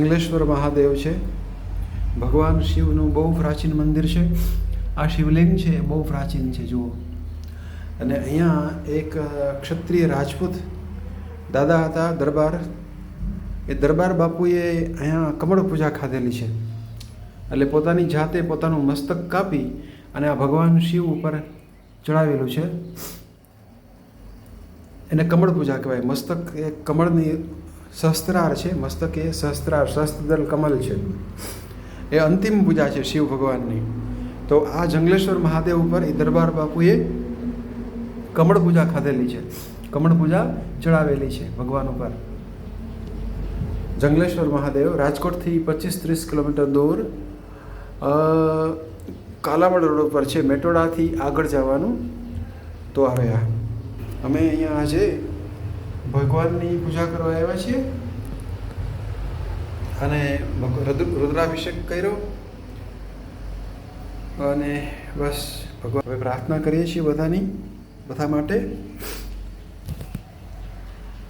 મંગલેશ્વર મહાદેવ છે. ભગવાન શિવનું બહુ પ્રાચીન મંદિર છે. આ શિવલિંગ છે એ બહુ પ્રાચીન છે, જુઓ. અને અહીંયા એક ક્ષત્રિય રાજપૂત દાદા હતા, દરબાર. એ દરબાર બાપુએ અહીંયા કમળ પૂજા ખાધેલી છે. એટલે પોતાની જાતે પોતાનું મસ્તક કાપી અને આ ભગવાન શિવ ઉપર ચડાવેલું છે. એને કમળ પૂજા કહેવાય. મસ્તક એ કમળની સહસ્ત્રાર છે, મસ્તક એ સહસ્ત્રાર સહસ્ત્રદલ કમલ છે. એ અંતિમ પૂજા છે શિવ ભગવાનની. તો આ જંગલેશ્વર મહાદેવ ઉપર એ દરબાર બાપુએ કમળ પૂજા ખાધેલી છે. કમળ પૂજા ચડાવેલી છે ભગવાન ઉપર. જંગલેશ્વર મહાદેવ રાજકોટથી પચીસ ત્રીસ કિલોમીટર દૂર કાલાવડ રોડ ઉપર છે, મેટોડાથી આગળ જવાનું તો આવે આ અમે અહીંયા આજે ભગવાનની પૂજા કરવા આવ્યા છીએ. અને રુદ્રાભિષેક કર્યો. અને બસ ભગવાન પ્રાર્થના કરીએ છીએ બધાની, બધા માટે.